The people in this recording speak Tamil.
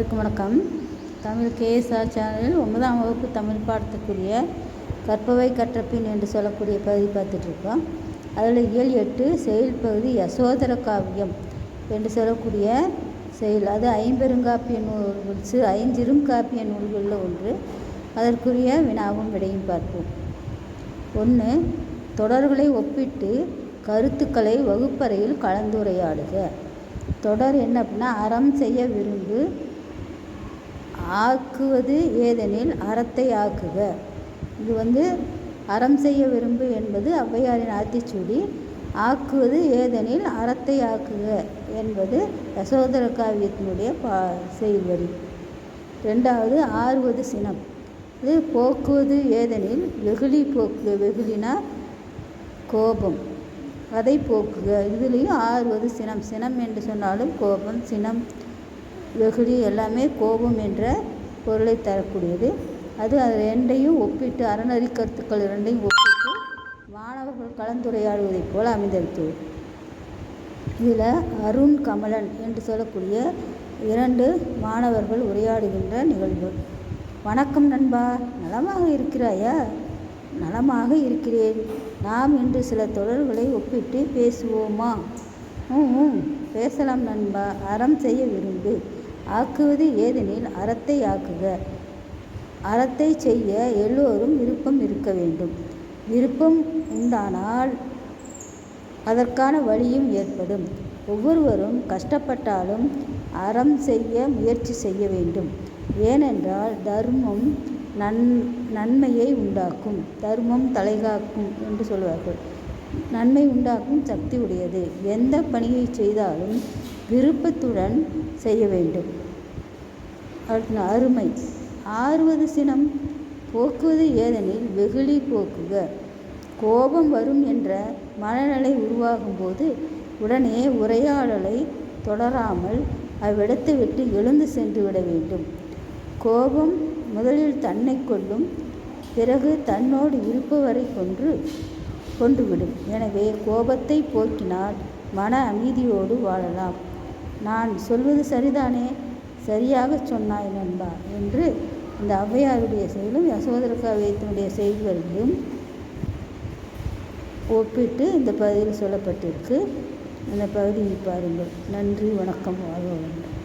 அனைவருக்கும் வணக்கம். தமிழ் கேஎஸ்ஆர் சேனலில் ஒன்பதாம் வகுப்பு தமிழ் பாடத்துக்குரிய கற்பவை கற்றப்பின் என்று சொல்லக்கூடிய பகுதி பார்த்துட்ருக்கோம். அதில் இயல் எட்டு செயல் பகுதி யசோதர காவியம் என்று சொல்லக்கூடிய செயல். அது ஐம்பெருங்காப்பிய நூல் சிறு ஐஞ்சிறும் காப்பிய நூல்களில் ஒன்று. அதற்குரிய வினாவும் விடையும் பார்ப்போம். ஒன்று தொடர்களை ஒப்பிட்டு கருத்துக்களை வகுப்பறையில் கலந்துரையாடுக. தொடர் என்ன அப்படின்னா அறம் செய்ய விரும்பு ஆக்குவது ஏதெனில் அறத்தை ஆக்குக. இது வந்து அறம் செய்ய விரும்பு என்பது ஔவையாரின் ஆத்திச்சூடி. ஆக்குவது ஏதெனில் அறத்தை ஆக்குக என்பது யசோதர காவியத்தினுடைய பா செயல் வரி ரெண்டாவது ஆறுவது சினம். இது போக்குவது ஏதெனில் வெகுளி போக்கு வெகுளினா கோபம். அதை போக்குக. இதுலேயும் ஆறுவது சினம். சினம் என்று சொன்னாலும் கோபம் சினம் வெகுளி எல்லாமே கோபம் என்ற பொருளை தரக்கூடியது. அது அது ரெண்டையும் ஒப்பிட்டு அறநெறி கருத்துக்கள் இரண்டையும் ஒப்பிட்டு மாணவர்கள் கலந்துரையாடுவதைப் போல அமைந்திருக்கிறது. இதில் அருண் கமலன் என்று சொல்லக்கூடிய இரண்டு மாணவர்கள் உரையாடுகின்ற நிகழ்வு வணக்கம் நண்பா நலமாக இருக்கிறாயா? நலமாக இருக்கிறேன். நாம் இன்று சில தொடர்களை ஒப்பிட்டு பேசுவோமா? ம் ம் பேசலாம் நண்பா. அறம் செய்ய விரும்பு. ஆக்குவது ஏதெனில் அறத்தை ஆக்குக. அறத்தை செய்ய எல்லோரும் விருப்பம் இருக்க வேண்டும். விருப்பம் உண்டானால் அதற்கான வழியும் ஏற்படும். ஒவ்வொருவரும் கஷ்டப்பட்டாலும் அறம் செய்ய முயற்சி செய்ய வேண்டும். ஏனென்றால் தர்மம் நன் நன்மையை உண்டாக்கும். தர்மம் தலைகாக்கும் என்று சொல்வார்கள். நன்மை உண்டாக்கும் சக்தி உடையது. எந்த பணியை செய்தாலும் விருப்பத்துடன் செய்ய வேண்டும். அடுத்து அருமை. ஆறுவது சினம். போக்குவது ஏதெனில் வெகுளி போக்குக. கோபம் வரும் என்ற மனநிலை உருவாகும்போது உடனே உரையாடலை தொடராமல் அவ்விடத்தை விட்டு எழுந்து சென்று விட வேண்டும். கோபம் முதலில் தன்னை கொள்ளும் பிறகு தன்னோடு இருப்பவரை கொன்று கொன்றுவிடும் எனவே கோபத்தை போக்கினால் மன அமைதியோடு வாழலாம். நான் சொல்வது சரிதானே? சரியாக சொன்னாய் நண்பா என்று இந்த ஔவையாருடைய செயலும் யசோதர காவியத்தினுடைய செயல்களிலும் ஒப்பிட்டு இந்த பகுதியில் சொல்லப்பட்டிருக்கு. அந்த பகுதியை பாருங்கள். நன்றி வணக்கம் வாழ்க வேண்டும்